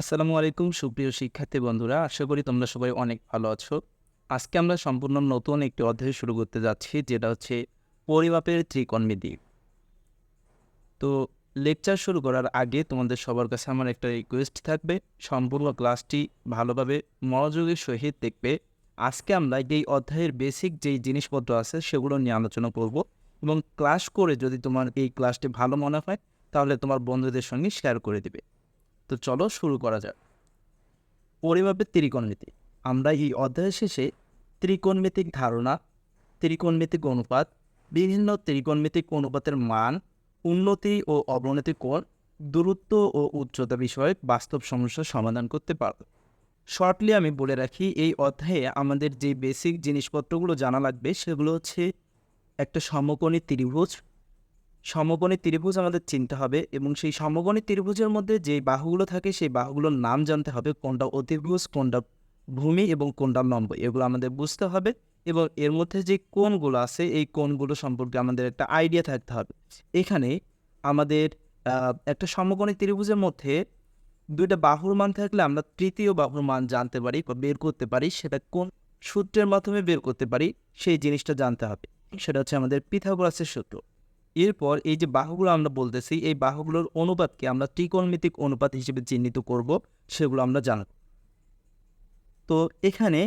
আসসালামু আলাইকুম, সুপ্রিয় শিক্ষার্থী বন্ধুরা। আশা করি তোমরা সবাই অনেক ভালো আছো। আজকে আমরা সম্পূর্ণ নতুন একটি অধ্যায় শুরু করতে যাচ্ছি, যেটা হচ্ছে পরিমাপের ত্রিকোণমিতি তো লেকচার শুরু করার আগে তোমাদের সবার কাছে আমার একটা রিকোয়েস্ট থাকবে, সম্পূর্ণ ক্লাসটি ভালোভাবে মনোযোগের সহিত দেখবে। আজকে আমরা এই অধ্যায়ের বেসিক যেই জিনিসপত্র আছে, সেগুলো নিয়ে আলোচনা করব এবং ক্লাস করে যদি তোমার এই ক্লাসটি ভালো মনে হয়, তাহলে তোমার বন্ধুদের সঙ্গে শেয়ার করে দিবে। তো চলো শুরু করা যাক। পরিমাপের ত্রিকোণমিতি। আমরা এই অধ্যায়ের শেষে ত্রিকোণমিতিক ধারণা, ত্রিকোণমিতিক অনুপাত, বিভিন্ন ত্রিকোণমিতিক অনুপাতের মান, উন্নতি ও অবনতি কোণ, দূরত্ব ও উচ্চতা বিষয়ে বাস্তব সমস্যার সমাধান করতে পারব। শর্টলি আমি বলে রাখি, এই অধ্যায়ে আমাদের যে বেসিক জিনিসপত্রগুলো জানা লাগবে সেগুলো হচ্ছে একটা সমকোণী ত্রিভুজ সমকোণী ত্রিভুজ আমাদের চিনতে হবে এবং সেই সমকোণী ত্রিভুজের মধ্যে যে বাহুগুলো থাকে সেই বাহুগুলোর নাম জানতে হবে, কোনটা অতিভুজ, কোনটা ভূমি এবং কোনটা লম্ব। এগুলো আমাদের বুঝতে হবে এবং এর মধ্যে যে কোণগুলো আছে এই কোণগুলো সম্পর্কে আমাদের একটা আইডিয়া থাকতে হবে। এখানে আমাদের একটা সমকোণী ত্রিভুজের মধ্যে দুইটা বাহুর মান থাকলে আমরা তৃতীয় বাহুর মান জানতে পারি বা বের করতে পারি, সেটা কোন সূত্রের মাধ্যমে বের করতে পারি সেই জিনিসটা জানতে হবে। সেটা হচ্ছে আমাদের পিথাগোরাসের সূত্র। এরপর এই যে বাহুগুলো আমরা বলতেছি, এই বাহুগুলোর অনুপাতকে আমরা ত্রিকোণমিতিক অনুপাত হিসেবে চিহ্নিত করব, সেগুলো আমরা জানব। তো এখানে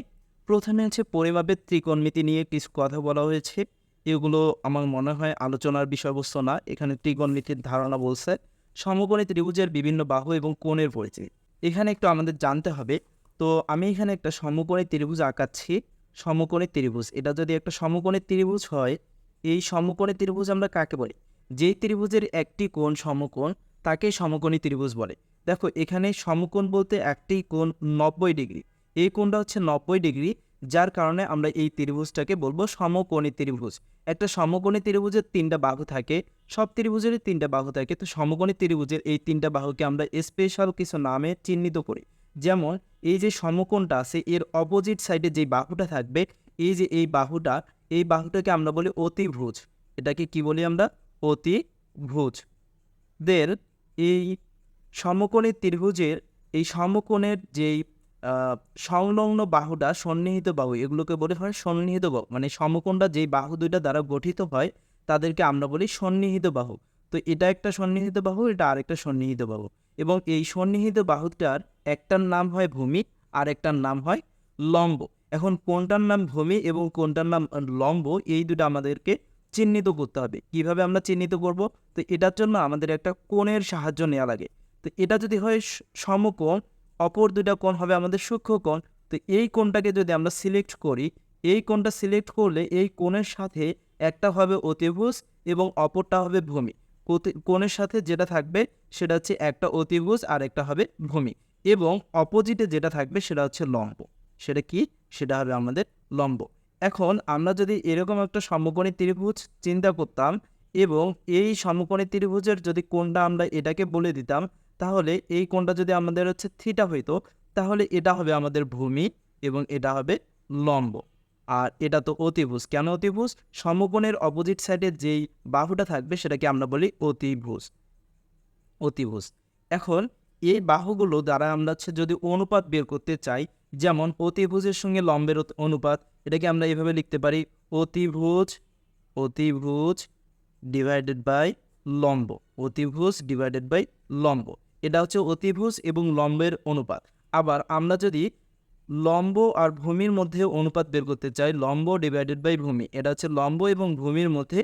প্রথমে হচ্ছে পরিমাপের ত্রিকোণমিতি নিয়ে কিছু কথা বলা হয়েছে। এগুলো আমার মনে হয় আলোচনার বিষয়বস্তু না, এখানে ত্রিকোণমিতির ধারণা বলছে সমকোণী ত্রিভুজের বিভিন্ন বাহু এবং কোণের পরিচয়। এখানে একটু আমাদের জানতে হবে, তো আমি এখানে একটা সমকোণী ত্রিভুজ আঁকাচ্ছি, সমকোণী ত্রিভুজ। এটা যদি একটা সমকোণী ত্রিভুজ হয় এই সমকোণী ত্রিভুজ আমরা কাকে বলি? যেই ত্রিভুজের একটি কোণ সমকোণ, তাকে সমকোণী ত্রিভুজ বলে। দেখো, এখানে সমকোণ বলতে একটি কোণ নব্বই ডিগ্রি। এই কোণটা হচ্ছে নব্বই ডিগ্রি, যার কারণে আমরা এই ত্রিভুজটাকে বলব সমকোণী ত্রিভুজ। একটা সমকোণী ত্রিভুজের তিনটা বাহু থাকে, সব ত্রিভুজেরই তিনটা বাহু থাকে। তো সমকোণী ত্রিভুজের এই তিনটা বাহুকে আমরা স্পেশাল কিছু নামে চিহ্নিত করি। যেমন, এই যে সমকোণটা আছে, এর অপোজিট সাইডে যে বাহুটা থাকবে, এই যে এই বাহুটা এই বাহুটাকে আমরা বলি অতিভুজ। এটাকে কি বলি আমরা? অতিভুজ। দের এই সমকোণের ত্রিভুজের এই সমকোণের যেই সংলগ্ন বাহুটা সন্নিহিত বাহু, এগুলোকে বলে হয় সন্নিহিত বাহু। মানে সমকোণটা যেই বাহু দুইটা দ্বারা গঠিত হয়, তাদেরকে আমরা বলি সন্নিহিত বাহু। তো এটা একটা সন্নিহিত বাহু, এটা আরেকটা সন্নিহিত বাহু। এবং এই সন্নিহিত বাহুটার একটার নাম হয় ভূমি আর একটার নাম হয় লম্ব। এখন কোনটার নাম ভূমি এবং কোনটার নাম লম্ব, এই দুটো আমাদেরকে চিহ্নিত করতে হবে। কীভাবে আমরা চিহ্নিত করব? তো এটার জন্য আমাদের একটা কোণের সাহায্য নেওয়া লাগে। তো এটা যদি হয় সমকোণ, অপর দুটা কোণ হবে আমাদের সূক্ষ্ম কোণ। তো এই কোণটাকে যদি আমরা সিলেক্ট করি, এই কোণটা সিলেক্ট করলে এই কোণের সাথে একটা হবে অতিভুজ এবং অপরটা হবে ভূমি। কোণের সাথে যেটা থাকবে সেটা হচ্ছে একটা অতিভুজ আর একটা হবে ভূমি এবং অপোজিটে যেটা থাকবে সেটা হচ্ছে লম্ব। সেটা কি? সেটা হবে আমাদের লম্ব। এখন আমরা যদি এরকম একটা সমকোণী ত্রিভুজ চিন্তা করতাম এবং এই সমকোণী ত্রিভুজের যদি কোণটা আমরা এটাকে বলে দিতাম, তাহলে এই কোণটা যদি আমাদের হচ্ছে থিটা হইতো, তাহলে এটা হবে আমাদের ভূমি এবং এটা হবে লম্ব। আর এটা তো অতিভুজ। কেন অতিভুজ? সমকোণের অপোজিট সাইডে যেই বাহুটা থাকবে সেটাকে আমরা বলি অতিভুজ। অতিভুজ। এখন এই বাহুগুলো দ্বারা আমরা হচ্ছে যদি অনুপাত বের করতে চাই, যেমন অতিভুজের সঙ্গে লম্বের অনুপাত, এটাকে আমরা এভাবে লিখতে পারি, অতিভুজ অতিভুজ ডিভাইডেড বাই লম্ব, অতিভুজ ডিভাইডেড বাই লম্ব, এটা হচ্ছে অতিভুজ এবং লম্বের অনুপাত। আবার আমরা যদি লম্ব আর ভূমির মধ্যে অনুপাত বের করতে চাই, লম্ব ডিভাইডেড বাই ভূমি, এটা হচ্ছে লম্ব এবং ভূমির মধ্যে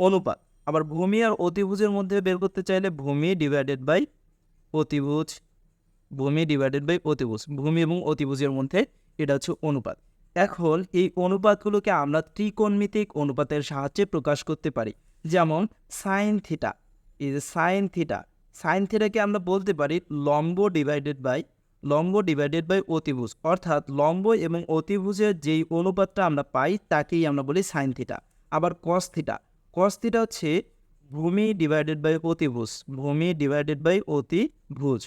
অনুপাত। আবার ভূমি আর অতিভুজের মধ্যে বের করতে চাইলে ভূমি ডিভাইডেড বাই অতিভুজ ভূমি ডিভাইডেড বাই অতিভুজ। ভূমি এবং অতিভুজের মধ্যে এটা হচ্ছে অনুপাত। এখন এই অনুপাতগুলোকে আমরা ত্রিকোণমিতিক অনুপাতের সাহায্যে প্রকাশ করতে পারি। যেমন সাইন থিটা এই যে সাইন থিটা সাইন থিটাকে আমরা বলতে পারি লম্ব ডিভাইডেড বাই লম্ব ডিভাইডেড বাই অতিভুজ। অর্থাৎ লম্ব এবং অতিভুজের যেই অনুপাতটা আমরা পাই, তাকেই আমরা বলি সাইন থিটা আবার কস থিটা কস থিটা হচ্ছে ভূমি ডিভাইডেড বাই অতিভুজ, ভূমি ডিভাইডেড বাই অতিভুজ।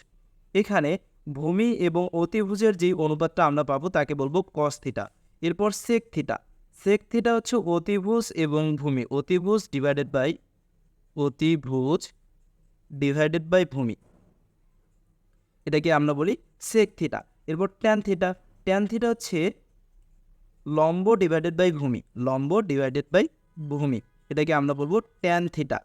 এখানে ভূমি এবং অতিভুজের যে অনুপাতটা আমরা পাবো তাকে বলব কস থিটা এরপর সেক থিটা সেক থিটা হচ্ছে অতিভুজ এবং ভূমি। অতিভুজ ডিভাইডেড বাই অতিভুজ ডিভাইডেড বাই ভূমি। এটাকে আমরা বলি সেক থিটা এরপর ট্যান থিটা ট্যান থিটা হচ্ছে লম্ব ডিভাইডেড বাই ভূমি। লম্ব ডিভাইডেড বাই ভূমি। এটাকে আমরা বলব ট্যান থিটা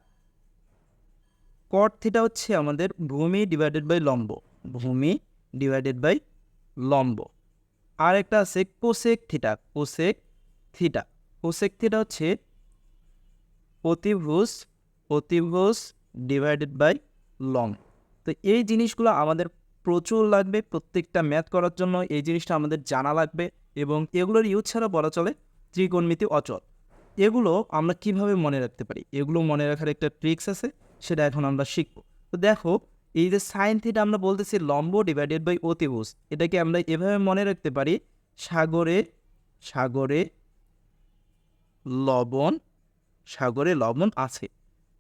কট থিটা হচ্ছে আমাদের ভূমি ডিভাইডেড বাই লম্ব, ভূমি ডিভাইডেড বাই লম্ব। আর একটা আছে cosec theta cosec theta cosec theta হচ্ছে অতিভুজ অতিভুজ ডিভাইডেড বাই লং তো এই জিনিসগুলো আমাদের প্রচুর লাগবে প্রত্যেকটা ম্যাথ করার জন্য, এই জিনিসটা আমাদের জানা লাগবে এবং এগুলোর ইউজ ছাড়া বলা চলে ত্রিকোণমিতি অচল। এগুলো আমরা কীভাবে মনে রাখতে পারি? এগুলো মনে রাখার একটা ট্রিক্স আছে। সেটা এখন আমরা শিখব। তো দেখো, এই যে সাইন থিটা আমরা বলতেছি লম্ব ডিভাইডেড বাই অতিভুজ, এটাকে আমরা এভাবে মনে রাখতে পারি, সাগরে সাগরে লবণ সাগরে লবণ আছে,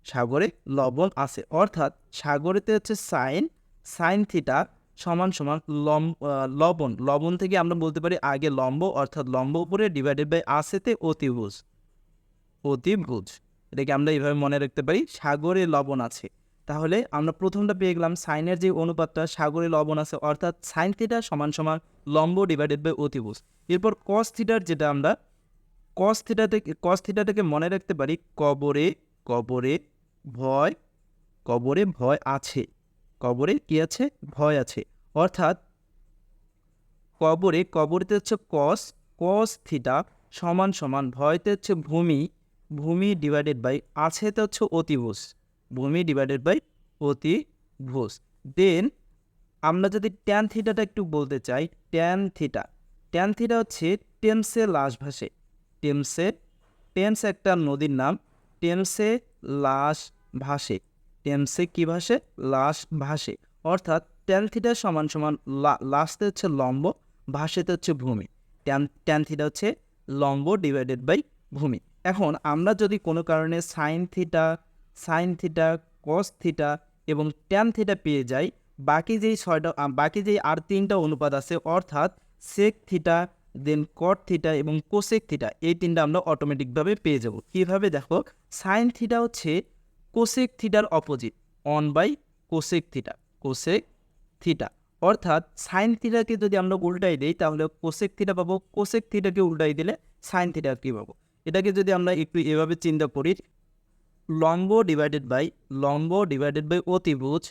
সাগরে লবণ আছে। অর্থাৎ সাগরেতে হচ্ছে সাইন সাইন থিটা সমান সমান লম লবণ। লবণ থেকে আমরা বলতে পারি আগে লম্ব, অর্থাৎ লম্ব উপরে ডিভাইডেড বাই আসেতে অতিভুজ অতিভুজ। এটাকে আমরা এইভাবে মনে রাখতে পারি, সাগরে লবণ আছে। তাহলে আমরা প্রথমটা পেয়ে গেলাম সাইনের যে অনুপাতটা, সাগরে লবণ আছে, অর্থাৎ সাইন থিটা সমান সমান লম্ব ডিভাইডেড বাই অতিভুজ। এরপর কস থিটার যেটা আমরা কস থিটা থেকে কস থিটা থেকে মনে রাখতে পারি কবরে কবরে ভয় কবরে ভয় আছে। কবরে কি আছে? ভয় আছে। অর্থাৎ কবরে, কবরেতে হচ্ছে কস কস থিটা সমান সমান, ভয়তে হচ্ছে ভূমি ভূমি ডিভাইডেড বাই আছে তো হচ্ছে অতিভুজ। ভূমি ডিভাইডেড বাই অতিভুজ। দেন আমরা যদি ট্যান থিটাটা একটু বলতে চাই ট্যান থিটা ট্যান থিটা হচ্ছে টেমসে লাশ ভাসে টেমসে টেমস একটা নদীর নাম টেমসে লাশ ভাসে টেমসে কী ভাসে? লাশ ভাসে অর্থাৎ ট্যান থিটা সমান সমান লা- লাস্টে হচ্ছে লম্ব, ভাসেতে হচ্ছে ভূমি। ট্যান ট্যান থিটা হচ্ছে লম্ব ডিভাইডেড বাই ভূমি। এখন আমরা যদি কোনো কারণে sine theta sine theta cos theta এবং ট্যান থিটা পেয়ে যাই, বাকি যেই ছয়টা বাকি যেই আর তিনটা অনুপাত আছে, অর্থাৎ sec theta then cot theta এবং কোসেক থিটা এই তিনটা আমরা অটোমেটিকভাবে পেয়ে যাব। কীভাবে? দেখো সাইন থিটা হচ্ছে কোসেক থিটার opposite one by cosec theta cosec theta অর্থাৎ সাইন থিটাকে যদি আমরা উল্টাই দিই, তাহলে কোসেক থিটা পাবো কোসেক থিটাকে উল্টাই দিলে সাইন থিটা কী পাবো। এটাকে যদি আমরা একটু এভাবে চিন্তা করি, লম্ব ডিভাইডেড বাই লম্ব ডিভাইডেড বাই অতিভুজ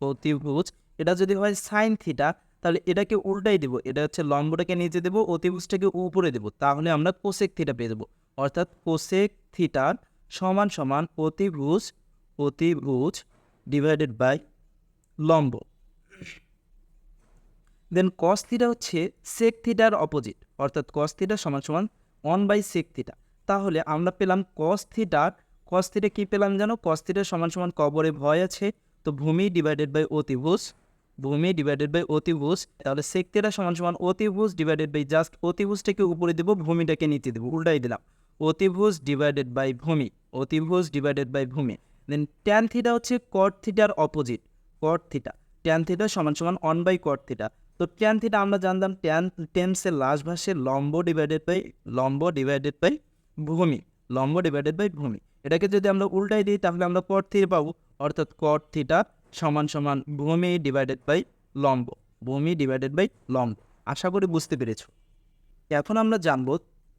অতিভুজ, এটা যদি হয় সাইন থিটা তাহলে এটাকে উল্টাই দেবো, এটা হচ্ছে লম্বটাকে নিচে দেবো, অতিভুজটাকে উপরে দেবো, তাহলে আমরা কোসেক থিটা পেয়ে যাব অর্থাৎ কোসেক থিটার সমান সমান অতিভুজ অতিভুজ ডিভাইডেড বাই লম্ব। দেন কস থিটা হচ্ছে সেক থিটার অপোজিট অর্থাৎ কস থিটা সমান সমান ওয়ান বাই সেক থিটা তাহলে আমরা পেলাম কস থিটা কস থিটা কী পেলাম জানো? কস থিটা সমান সমান কবরে ভয় আছে। তো ভূমি ডিভাইডেড বাই অতিভুজ। ভূমি ডিভাইডেড বাই অতিভুজ। তাহলে সেক থিটা সমান সমান অতিভুজ ডিভাইডেড বাই জাস্ট অতিভুজটাকে উপরে দেবো, ভূমিটাকে নিচে দেবো। উল্টাই দিলাম। অতিভুজ ডিভাইডেড বাই ভূমি। অতিভুজ ডিভাইডেড বাই ভূমি। দেন ট্যান থিটা হচ্ছে কট থিটার opposite cot theta tan theta সমান সমান অন বাই কট থিটা তো ট্যান থিটা আমরা জানতাম ট্যান টেমসের লাস্ট ভাষে লম্ব ডিভাইডেড বাই লম্ব ডিভাইডেড বাই ভূমি, লম্ব ডিভাইডেড বাই ভূমি। এটাকে যদি আমরা উল্টাই দিই, তাহলে আমরা কট থিটা পাবো। অর্থাৎ কট থিটা সমান সমান ভূমি ডিভাইডেড বাই লম্ব, ভূমি ডিভাইডেড বাই লম্ব। আশা করি বুঝতে পেরেছ। এখন আমরা জানব,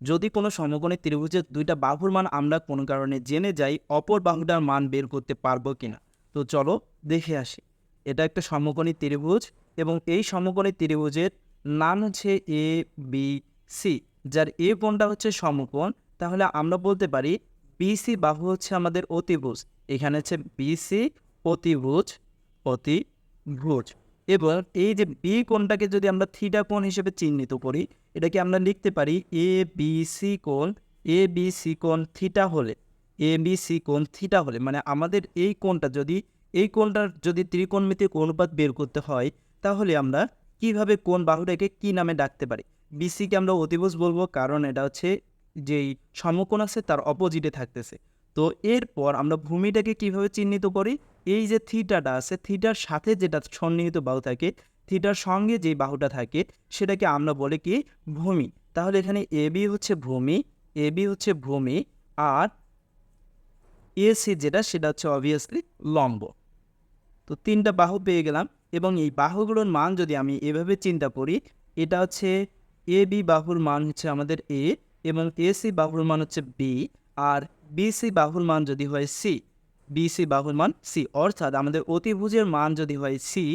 যদি কোনো সমকোণী ত্রিভুজের দুইটা বাহুর মান আমরা কোনো কারণে জেনে যাই, অপর বাহুটার মান বের করতে পারব কিনা? তো চলো দেখে আসি। এটা একটা সমকোণী ত্রিভুজ এবং এই সমকোণী ত্রিভুজের নাম হচ্ছে এ বি সি যার এ কোণটা হচ্ছে সমকোণ তাহলে আমরা বলতে পারি বিসি বাহু হচ্ছে আমাদের অতিভুজ। এখানে হচ্ছে বিসি অতিভুজ অতিভুজ। এবার এই যে বি কোণটাকে যদি আমরা থিটা কোণ হিসেবে চিহ্নিত করি, এটাকে আমরা লিখতে পারি এ বি সি কোণ এ বি সি কোণ থিটা হলে এ বি সি কোণ থিটা হলে। মানে আমাদের এই কোণটা যদি, এই কোণটার যদি ত্রিকোণমিতিক অনুপাত বের করতে হয়, তাহলে আমরা কীভাবে কোন বাহুটাকে কি নামে ডাকতে পারি? বিসিকে আমরা অতিভুজ বলব, কারণ এটা হচ্ছে যেই সমকোণ আছে তার অপোজিটে থাকতেছে। তো এরপর আমরা ভূমিটাকে কীভাবে চিহ্নিত করি? এই যে থিটাটা আছে, থিটার সাথে যেটা সন্নিহিত বাহু থাকে, থিটার সঙ্গে যে বাহুটা থাকে, সেটাকে আমরা বলি কি? ভূমি। তাহলে এখানে এ বি হচ্ছে ভূমি, এ বি হচ্ছে ভূমি, আর এসি যেটা, সেটা হচ্ছে অবভিয়াসলি লম্ব। তো তিনটা বাহু পেয়ে গেলাম, এবং এই বাহুগুলোর মান যদি আমি এভাবে চিন্তা করি, এটা হচ্ছে এ বি বাহুর মান হচ্ছে আমাদের এ এবং এসি বাহুর মান হচ্ছে বি, আর বিসি বাহুর মান যদি হয় সি বিসি বাহুর মান সি। অর্থাৎ আমাদের অতিভুজের মান যদি হয় সি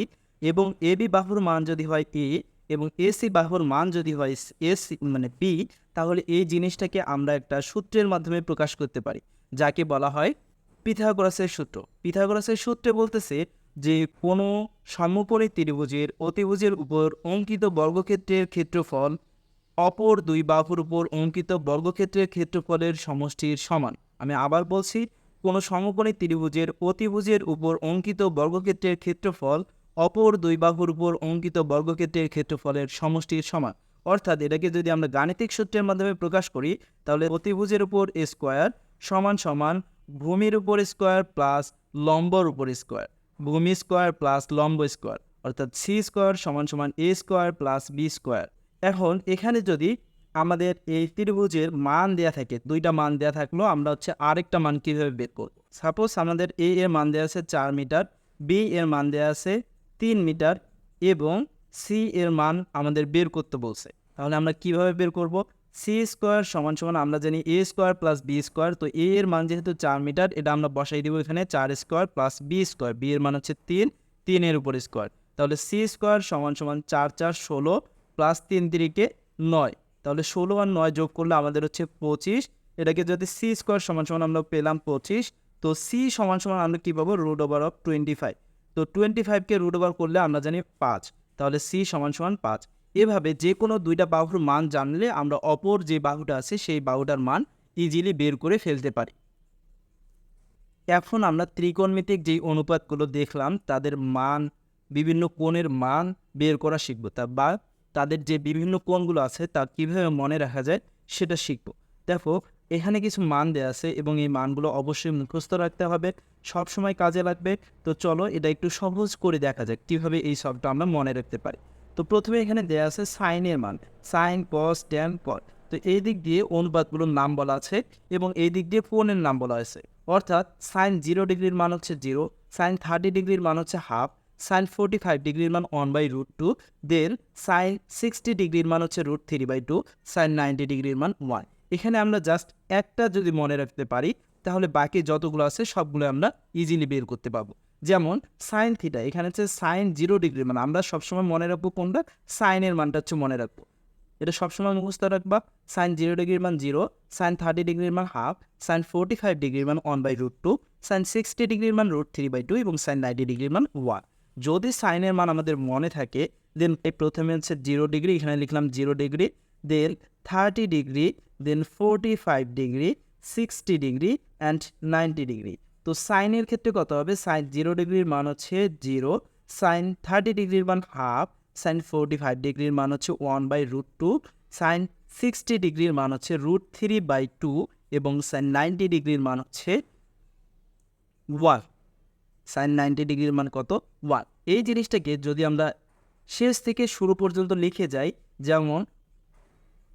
এবং এ বি বাহুর মান যদি হয় এ এবং এসি বাহুর মান যদি হয় এস মানে বি, তাহলে এই জিনিসটাকে আমরা একটা সূত্রের মাধ্যমে প্রকাশ করতে পারি, যাকে বলা হয় পিথাগোরাসের সূত্র। পিথাগোরাসের সূত্রে বলতেছে যে কোনো সমপরি ত্রিভুজের অতিভুজের উপর অঙ্কিত বর্গক্ষেত্রের ক্ষেত্রফল অপর দুই বাহুর উপর অঙ্কিত বর্গক্ষেত্রের ক্ষেত্রফলের সমষ্টির সমান। আমি আবার বলছি, কোনো সমকোণী ত্রিভুজের অতিভুজের উপর অঙ্কিত বর্গক্ষেত্রের ক্ষেত্রফল অপর দুই বাহুর উপর অঙ্কিত বর্গক্ষেত্রের ক্ষেত্রফলের সমষ্টির সমান। অর্থাৎ এটাকে যদি আমরা গাণিতিক সূত্রের মাধ্যমে প্রকাশ করি, তাহলে অতিভুজের উপর স্কোয়ার সমান সমান ভূমির উপর স্কোয়ার প্লাস লম্বর উপর স্কোয়ার। ভূমি স্কোয়ার প্লাস লম্ব স্কোয়ার, অর্থাৎ সি স্কোয়ার সমান সমান A square plus B square. এখন এখানে যদি আমাদের এই ত্রিভুজের মান দেয়া থাকে, দুইটা মান দেয়া থাকল, আমরা হচ্ছে আরেকটা মান কীভাবে বের করব? সাপোজ আমাদের এ এর মান দেওয়া আছে চার মিটার বি এর মান দেওয়া আছে তিন মিটার এবং সি এর মান আমাদের বের করতে বলছে। তাহলে আমরা কীভাবে বের করব? সি স্কোয়ার সমান সমান, আমরা জানি A square plus B square তো এ এর মান যেহেতু চার মিটার, এটা আমরা বসাই দিব এখানে চার square plus B square B এর মান হচ্ছে তিন, তিনের উপর স্কোয়ার তাহলে সি স্কোয়ার সমান সমান চার চার ষোলো প্লাস তিন তিরিকে নয়। তাহলে ষোলো আর নয় যোগ করলে আমাদের হচ্ছে পঁচিশ। এটাকে যদি সি স্কোয়ার সমান সমান আমরা পেলাম পঁচিশ, তো সি সমান সমান আমরা কী পাবো? Root over of twenty five তো টোয়েন্টি ফাইভকে রুট ওভার করলে আমরা জানি পাঁচ। তাহলে সি সমান সমান পাঁচ। এভাবে যে কোনো দুইটা বাহুর মান জানলে আমরা অপর যে বাহুটা আছে সেই বাহুটার মান ইজিলি বের করে ফেলতে পারি। এখন আমরা ত্রিকোণমিতিক যেই অনুপাতগুলো দেখলাম, তাদের মান, বিভিন্ন কোণের মান বের করা শিখব। তা বা তাদের যে বিভিন্ন কোণগুলো আছে তা কীভাবে মনে রাখা যায় সেটা শিখব। দেখো, এখানে কিছু মান দেওয়া আছে এবং এই মানগুলো অবশ্যই মুখস্থ রাখতে হবে, সব সময় কাজে লাগবে। তো চলো এটা একটু সহজ করে দেখা যাক কীভাবে এই সবটা আমরা মনে রাখতে পারি। তো প্রথমে এখানে দেওয়া আছে সাইনের মান সাইন কস ট্যান কট তো এই দিক দিয়ে অনুপাতগুলোর নাম বলা আছে এবং এই দিক দিয়ে কোণের নাম বলা আছে অর্থাৎ সাইন জিরো ডিগ্রির মান হচ্ছে জিরো সাইন থার্টি ডিগ্রির মান হচ্ছে হাফ সাইন ফোর্টি ফাইভ ডিগ্রির মান one by root two then sine sixty ডিগ্রির মান হচ্ছে root three by two sine ninety ডিগ্রির মান ওয়ান এখানে আমরা জাস্ট একটা যদি মনে রাখতে পারি, তাহলে বাকি যতগুলো আছে সবগুলো আমরা ইজিলি বের করতে পারব। যেমন সাইন থিটা এখানে হচ্ছে সাইন জিরো ডিগ্রির মান, আমরা সবসময় মনে রাখব কোনটা? সাইনের মানটা হচ্ছে মনে রাখব। এটা সবসময় মুখস্থ রাখবা, সাইন জিরো ডিগ্রির মান জিরো সাইন থার্টি ডিগ্রির মান হাফ সাইন ফোর্টি ফাইভ ডিগ্রির মান one by root two sine sixty ডিগ্রির মান রুট থ্রি বাই টু এবং সাইন নাইনটি ডিগ্রির মান ওয়ান যদি সাইনের মান আমাদের মনে থাকে দেন এই প্রথমে হচ্ছে জিরো ডিগ্রি এখানে লিখলাম zero degree then thirty degree then forty five degree sixty degree and ninety degree তো সাইনের ক্ষেত্রে কত হবে? সাইন জিরো ডিগ্রির মান হচ্ছে জিরো সাইন থার্টি ডিগ্রির মান হাফ সাইন ফোর্টি ফাইভ ডিগ্রির মান হচ্ছে one by root two sine sixty ডিগ্রির মান হচ্ছে রুট থ্রি বাই টু এবং সাইন নাইনটি ডিগ্রির মান হচ্ছে ওয়ান সাইন নাইনটি ডিগ্রির মান কত? ওয়ান এই জিনিসটাকে যদি আমরা শেষ থেকে শুরু পর্যন্ত লিখে যাই, যেমন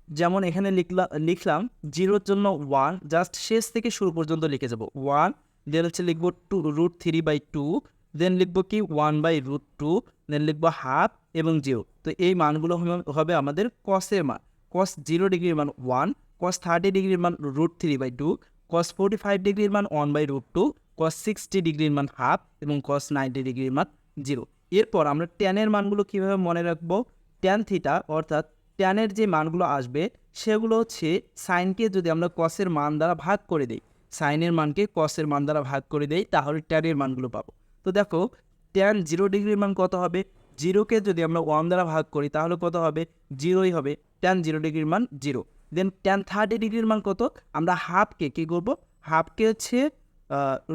যেমন এখানে লিখলাম লিখলাম জিরোর জন্য ওয়ান জাস্ট শেষ থেকে শুরু পর্যন্ত লিখে যাব। ওয়ান দেন হচ্ছে লিখব two root three by two then লিখব কি? One by root two then লিখব হাফ এবং জিরো তো এই মানগুলো হবে- আমাদের কসের মান। কস জিরো ডিগ্রির মান ওয়ান কস থার্টি ডিগ্রির মান root three by two cos forty five ডিগ্রির মান one by root two cos sixty ডিগ্রির মান হাফ এবং কস নাইনটি ডিগ্রির মান জিরো এরপর আমরা ট্যানের মানগুলো কীভাবে মনে রাখব? ট্যান থিটা অর্থাৎ ট্যানের যে মানগুলো আসবে, সেগুলো হচ্ছে সাইনকে যদি আমরা কসের মান দ্বারা ভাগ করে দিই সাইনের মানকে কসের মান দ্বারা ভাগ করে দেই, তাহলে ট্যানের মানগুলো পাবো। তো দেখো ট্যান জিরো ডিগ্রির মান কত হবে? জিরোকে যদি আমরা ওয়ান দ্বারা ভাগ করি, তাহলে কত হবে? জিরোই হবে। ট্যান জিরো ডিগ্রির মান জিরো দেন ট্যান থার্টি ডিগ্রির মান কত? আমরা হাফকে কী করব? হাফকে হচ্ছে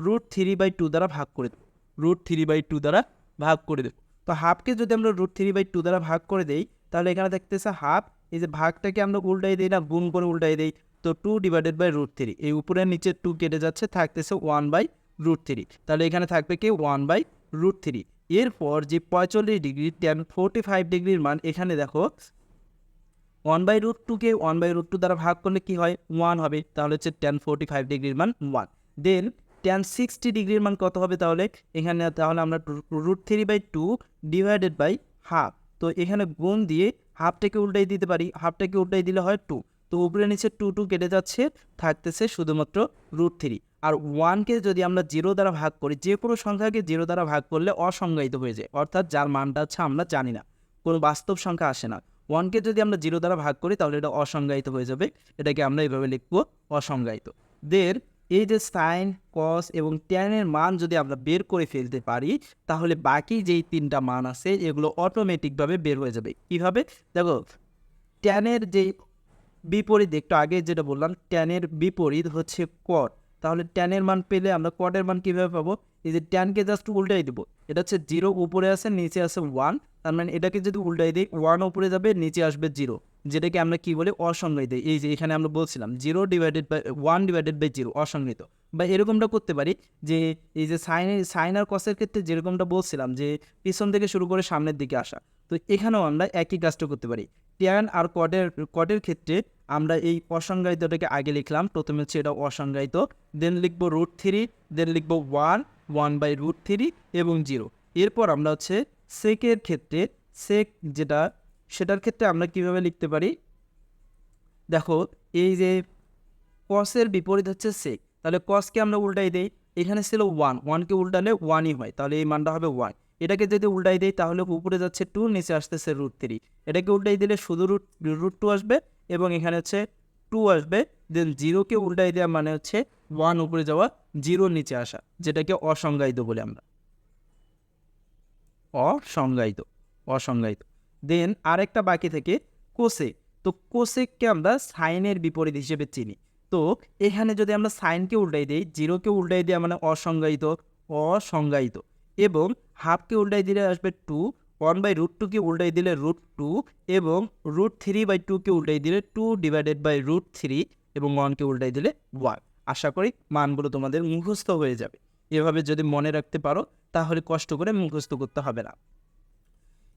রুট থ্রি বাই টু দ্বারা ভাগ করে দেবো। রুট থ্রি বাই টু দ্বারা ভাগ করে দেবো। তো হাফকে যদি আমরা রুট থ্রি বাই টু দ্বারা ভাগ করে দেই, তাহলে এখানে দেখতেছে হাফ এই যে ভাগটাকে আমরা উল্টাই দিই না, গুণ করে উল্টাই দিই। তো two divided by root three এই উপরের নিচে টু কেটে যাচ্ছে, থাকতেছে ওয়ান বাই রুট থ্রি তাহলে এখানে থাকবে কি? ওয়ান বাই রুট থ্রি এরপর যে পঁয়তাল্লিশ ডিগ্রি টেন ফোর্টি ফাইভ ডিগ্রির মান, এখানে দেখো ওয়ান বাই রুট টুকে ওয়ান বাই রুট টু দ্বারা ভাগ করলে কি হয়? ওয়ান হবে। তাহলে হচ্ছে টেন ফোর্টি ফাইভ ডিগ্রির মান ওয়ান দেন ট্যান সিক্সটি ডিগ্রির মান কত হবে তাহলে? এখানে তাহলে আমরা root three by two divided by half তো এখানে গুণ দিয়ে হাফটাকে উল্টাই দিতে পারি। হাফটাকে উল্টাই দিলে হয় টু তো উপরে নিচে টু টু কেটে যাচ্ছে, থাকতেছে শুধুমাত্র রুট থ্রি আর ওয়ানকে যদি আমরা জিরো দ্বারা ভাগ করি, যে কোনো সংখ্যাকে জিরো দ্বারা ভাগ করলে অসংজ্ঞায়িত হয়ে যায়। অর্থাৎ যার মানটা হচ্ছে আমরা জানি না। কোনো বাস্তব সংখ্যা আসে না। ওয়ানকে যদি আমরা জিরো দ্বারা ভাগ করি, তাহলে এটা অসংজ্ঞায়িত হয়ে যাবে। এটাকে আমরা এইভাবে লিখব অসংজ্ঞায়িত। দের এই যে সাইন কস এবং ট্যানের মান যদি আমরা বের করে ফেলতে পারি, তাহলে বাকি যেই তিনটা মান আছে, এগুলো অটোমেটিকভাবে বের হয়ে যাবে। কীভাবে? দেখো ট্যানের যে বিপরীত, একটু আগে যেটা বললাম ট্যানের বিপরীত হচ্ছে কট তাহলে ট্যানের মান পেলে আমরা কটের মান কীভাবে পাবো? এই যে ট্যানকে জাস্ট উল্টাই দেবো। এটা হচ্ছে জিরো উপরে আছে, নিচে আছে ওয়ান তার মানে এটাকে যদি উল্টাই দিই ওয়ান উপরে যাবে, নিচে আসবে জিরো যেটাকে আমরা কি বলি? অসংজ্ঞায়িত। এই যে এখানে আমরা বলছিলাম zero divided by one divided by zero অসংজ্ঞায়িত। বা এরকমটা করতে পারি যে, এই যে সাইনের সাইন আর কসের ক্ষেত্রে যেরকমটা বলছিলাম যে, পিছন থেকে শুরু করে সামনের দিকে আসা। তো এখানেও আমরা একই কাজটা করতে পারি। ট্যান আর কটের কটের ক্ষেত্রে আমরা এই অসংজ্ঞায়িতটাকে আগে লিখলাম। প্রথমে হচ্ছে এটা অসংজ্ঞায়িত দেন লিখব রুট থ্রি দেন লিখব one one by root three এবং জিরো এরপর আমরা হচ্ছে সেকের ক্ষেত্রে সেক যেটা, সেটার ক্ষেত্রে আমরা কীভাবে লিখতে পারি? দেখো, এই যে কসের বিপরীত হচ্ছে সেক তাহলে কসকে আমরা উল্টাই দেই। এখানে ছিল ওয়ান ওয়ানকে উল্টালে ওয়ানই হয়, তাহলে এই মানটা হবে ওয়ান এটাকে যদি উল্টাই দেই, তাহলে উপরে যাচ্ছে টু নিচে আসতেছে রুট থ্রি এটাকে উল্টাই দিলে শুধু রুট রুট টু আসবে এবং এখানে হচ্ছে টু আসবে দেন জিরোকে উল্টাই দেওয়া মানে হচ্ছে ওয়ান উপরে যাওয়া জিরো নিচে আসা, যেটাকে অসংজ্ঞায়িত বলে আমরা। অসংজ্ঞায়িত অসংজ্ঞায়িত। দেন আরেকটা বাকি থেকে কোসেক তো কোসেককে আমরা সাইনের বিপরীত হিসেবে চিনি। তো এখানে যদি আমরা সাইনকে উল্টাই দিই, জিরোকে উল্টাই দেওয়া মানে অসংজ্ঞায়িত অসংজ্ঞায়িত। এবং হাফকে উল্টাই দিলে আসবে টু ওয়ান বাই রুট টুকে উল্টাই দিলে রুট টু এবং রুট থ্রি বাই টুকে উল্টাই দিলে two divided by root three এবং ওয়ানকে উল্টাই দিলে ওয়ান আশা করি মানগুলো তোমাদের মুখস্থ হয়ে যাবে। এভাবে যদি মনে রাখতে পারো, তাহলে কষ্ট করে মুখস্থ করতে হবে না।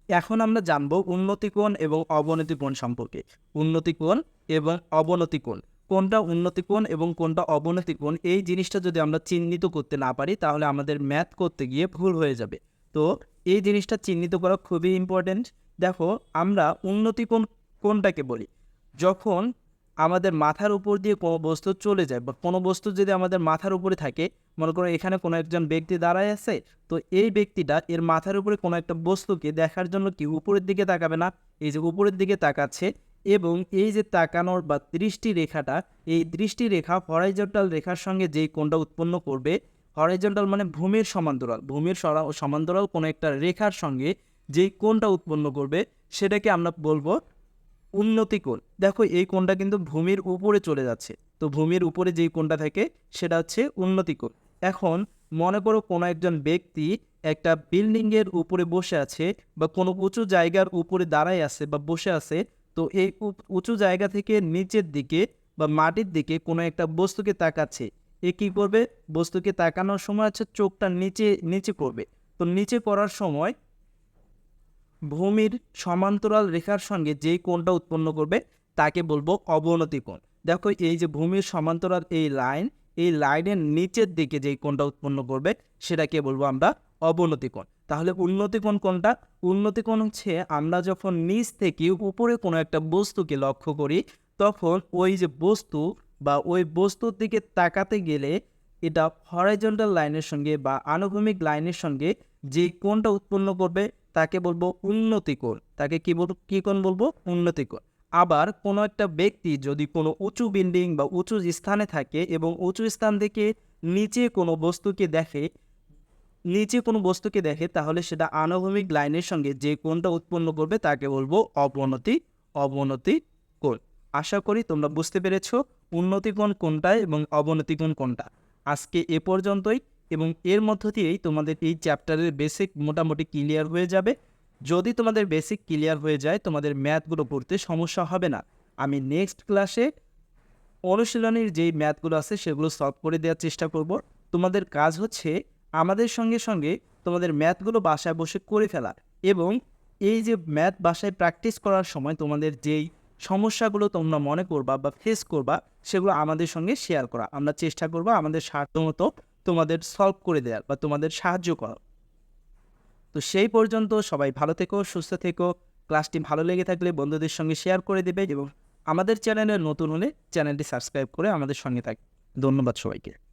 এখন আমরা জানব উন্নতি কোণ এবং অবনতি কোণ সম্পর্কে। উন্নতি কোণ এবং অবনতি কোণ। কোনটা উন্নতি কোণ এবং কোনটা অবনতি কোণ, এই জিনিসটা যদি আমরা চিহ্নিত করতে না পারি, তাহলে আমাদের ম্যাথ করতে গিয়ে ভুল হয়ে যাবে। তো এই জিনিসটা চিহ্নিত করা খুবই ইম্পর্টেন্ট দেখো, আমরা উন্নতি কোণ কোনটাকে বলি। যখন আমাদের মাথার উপর দিয়ে কোনো বস্তু চলে যায় বা কোনো বস্তু যদি আমাদের মাথার উপরে থাকে, মনে করো এখানে কোনো একজন ব্যক্তি দাঁড়ায় আছে, তো এই ব্যক্তিটা এর মাথার উপরে কোনো একটা বস্তুকে দেখার জন্য কি উপরের দিকে তাকাবে না? এই যে উপরের দিকে তাকাচ্ছে এবং এই যে তাকানোর বা দৃষ্টি রেখাটা, এই দৃষ্টি রেখা হরাইজন্টাল রেখার সঙ্গে যেই কোণটা উৎপন্ন করবে হরাইজন্টাল মানে ভূমির সমান্তরাল, ভূমির সরা- সমান্তরাল কোনো একটা রেখার সঙ্গে যেই কোণটা উৎপন্ন করবে, সেটাকে আমরা বলব উন্নতি কোণ। দেখো, এই কোণটা কিন্তু ভূমির উপরে চলে যাচ্ছে। তো ভূমির উপরে যেই কোণটা থাকে, সেটা হচ্ছে উন্নতি কোণ। এখন মনে করো কোনো একজন ব্যক্তি একটা বিল্ডিংয়ের উপরে বসে আছে বা কোনো উঁচু জায়গার উপরে দাঁড়ায় আছে বা বসে আছে, তো এই উঁচু জায়গা থেকে নিচের দিকে বা মাটির দিকে কোনো একটা বস্তুকে তাকাচ্ছে। এ কী করবে? বস্তুকে তাকানোর সময় হচ্ছে চোখটা নিচে নিচে করবে। তো নিচে করার সময় ভূমির সমান্তরাল রেখার সঙ্গে যেই কোণটা উৎপন্ন করবে, তাকে বলব অবনতি কোণ। দেখো, এই যে ভূমির সমান্তরাল এই লাইন, এই লাইনের নিচের দিকে যেই কোণটা উৎপন্ন করবে, সেটাকে বলব আমরা অবনতি কোণ। তাহলে উন্নতি কোণ কোনটা উন্নতি কোণ হচ্ছে আমরা যখন নিচ থেকে উপরে কোনো একটা বস্তুকে লক্ষ্য করি, তখন ওই যে বস্তু বা ওই বস্তুর দিকে তাকাতে গেলে এটা হরাইজন্টাল লাইনের সঙ্গে বা আনুভূমিক লাইনের সঙ্গে যে কোণটা উৎপন্ন করবে তাকে বলব উন্নতি কোণ। তাকে কি বল, কী কোণ বলব? উন্নতি কোণ। আবার কোনো একটা ব্যক্তি যদি কোনো উঁচু বিল্ডিং বা উঁচু স্থানে থাকে এবং উঁচু স্থান থেকে নিচে কোনো বস্তুকে দেখে, নিচে কোনো বস্তুকে দেখে, তাহলে সেটা আনুভূমিক লাইনের সঙ্গে যে কোণটা উৎপন্ন করবে তাকে বলব অবনতি অবনতি কোণ। আশা করি তোমরা বুঝতে পেরেছ উন্নতি কোণ কোনটা এবং অবনতি কোণ কোনটা। আজকে এ পর্যন্তই। এবং এর মধ্য দিয়েই তোমাদের এই চ্যাপ্টারের বেসিক মোটামুটি ক্লিয়ার হয়ে যাবে। যদি তোমাদের বেসিক ক্লিয়ার হয়ে যায়, তোমাদের ম্যাথগুলো পড়তে সমস্যা হবে না। আমি নেক্সট ক্লাসে অনুশীলনের যেই ম্যাথগুলো আছে, সেগুলো সলভ করে দেওয়ার চেষ্টা করব। তোমাদের কাজ হচ্ছে আমাদের সঙ্গে সঙ্গে তোমাদের ম্যাথগুলো বাসায় বসে করে ফেলা এবং এই যে ম্যাথ বাসায় প্র্যাকটিস করার সময় তোমাদের যেই সমস্যাগুলো তোমরা মনে করবা বা ফেস করবা, সেগুলো আমাদের সঙ্গে শেয়ার করা। আমরা চেষ্টা করব আমাদের সাধ্যমতো তোমাদের সলভ করে দেওয়ার বা তোমাদের সাহায্য করার। তো সেই পর্যন্ত সবাই ভালো থেকো, সুস্থ থেকো। ক্লাসটি ভালো লেগে থাকলে বন্ধুদের সঙ্গে শেয়ার করে দেবে এবং আমাদের চ্যানেলে নতুন হলে চ্যানেলটি সাবস্ক্রাইব করে আমাদের সঙ্গে থাকবে ধন্যবাদ সবাইকে।